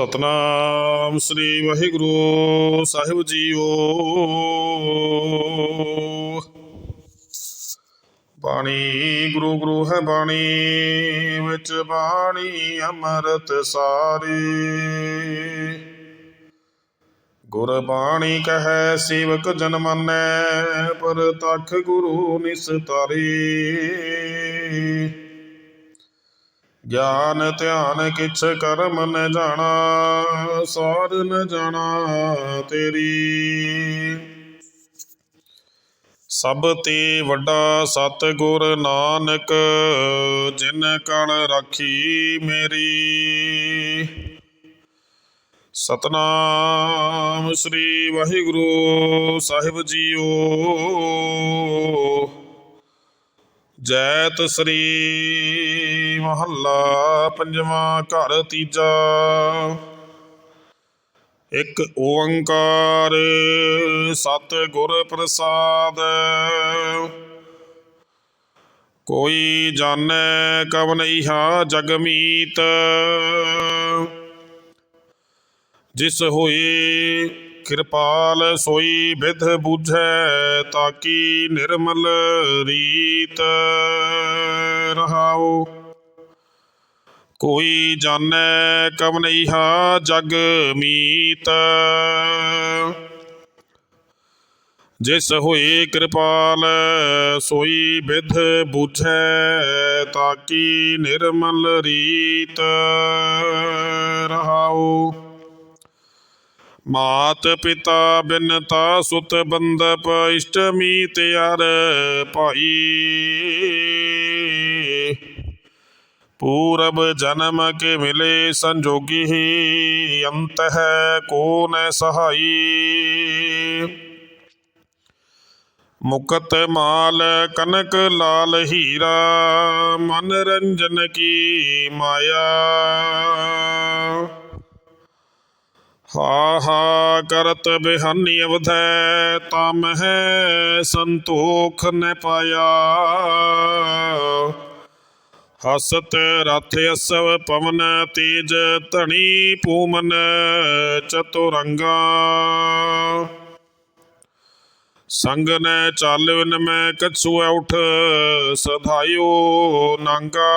ਸਤਨਾਮ ਸ੍ਰੀ ਵਾਹਿਗੁਰੂ ਸਾਹਿਬ ਜੀਓ। ਬਾਣੀ, ਗੁਰੂ ਗੁਰੂ ਹੈ ਬਾਣੀ, ਵਿੱਚ ਬਾਣੀ ਅੰਮ੍ਰਿਤ ਸਾਰੀ। ਗੁਰ ਬਾਣੀ ਕਹੈ, ਸੇਵਕ ਜਨ ਮੰਨੈ, ਪਰ ਤਖ ਗੁਰੂ ਨਿਸਤਾਰੀ। ਗਿਆਨ ਧਿਆਨ ਕਿਛ ਕਰਮ ਨ ਜਾਣਾ, ਸਾਰ ਨ ਜਾਣਾ ਤੇਰੀ। ਸਭ ਤੇ ਵੱਡਾ ਸਤਗੁਰ ਨਾਨਕ, ਜਿਨ ਕਣ ਰਾਖੀ ਮੇਰੀ। ਸਤਨਾਮ ਸ੍ਰੀ ਵਾਹਿਗੁਰੂ ਸਾਹਿਬ ਜੀਓ। ਜੈਤ ਸ੍ਰੀ ਮਹੱਲਾ ਪੰਜਵਾਂ ਘਰ ਤੀਜਾ। ਇੱਕ ਓੰਕਾਰ ਸਤ ਗੁਰ ਪ੍ਰਸਾਦ। ਕੋਈ ਜਾਣੈ ਕਵਨਈਹਾ ਹਾ ਜਗਮੀਤ ਜਿਸ ਹੋਈ ਕਿਰਪਾਲ ਸੋਈ ਵਿਧ ਬੁਝੈ ਤਾਕੀ ਨਿਰਮਲ ਰੀਤ ਰਹਾਉ ਕੋਈ ਜਾਣੈ ਕਵਨਈਹਾ ਜਗ ਮੀਤ ਜਿਸ ਹੋਏ ਕਿਰਪਾਲ ਸੋਈ ਵਿਧ ਬੁਝੈ ਤਾਕੀ ਨਿਰਮਲ ਰੀਤ ਰਹਾਉ ਮਾਤ ਪਿਤਾ ਬਿਨ ਤਾ ਸੁਤ ਬੰਦਪ ਇਸ਼ਟਮੀ ਤਿਆਰ ਭਾਈ ਪੂਰਬ ਜਨਮ ਕੇ ਮਿਲੇ ਸੰਜੋਗੀ ਹੀ ਅੰਤ ਹੈ ਕੋ ਨ ਸਹਾਈ ਮੁਕਤ ਮਾਲ ਕਨਕ ਲਾਲ ਹੀਰਾ ਮਨ ਰੰਜਨ ਕੀ हा करत बिहन्य अवध, तम है संतोख न पाया। हसत रथ असव पवन तेज धनी पूमन चतुरंगा। संग न चाल में कछुआ उठ सधायो नंगा।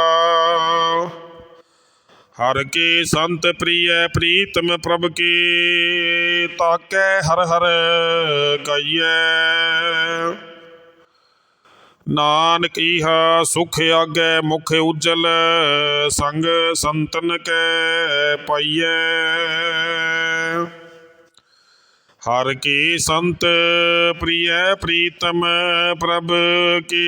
ਹਰ ਕੀ ਸੰਤ ਪ੍ਰੀਐ ਪ੍ਰੀਤਮ ਪ੍ਰਭ ਕੀ ਤਾਕੈ ਹਰ ਹਰ ਗਾਈਐ। ਨਾਨਕ ਇਹਾ ਸੁਖ ਆਗੈ ਮੁਖ ਉਜਲ, ਸੰਗ ਸੰਤਨ ਕੈ ਪਾਈਐ। ਹਰ ਕੀ ਸੰਤ ਪ੍ਰੀਐ ਪ੍ਰੀਤਮ ਪ੍ਰਭ ਕੀ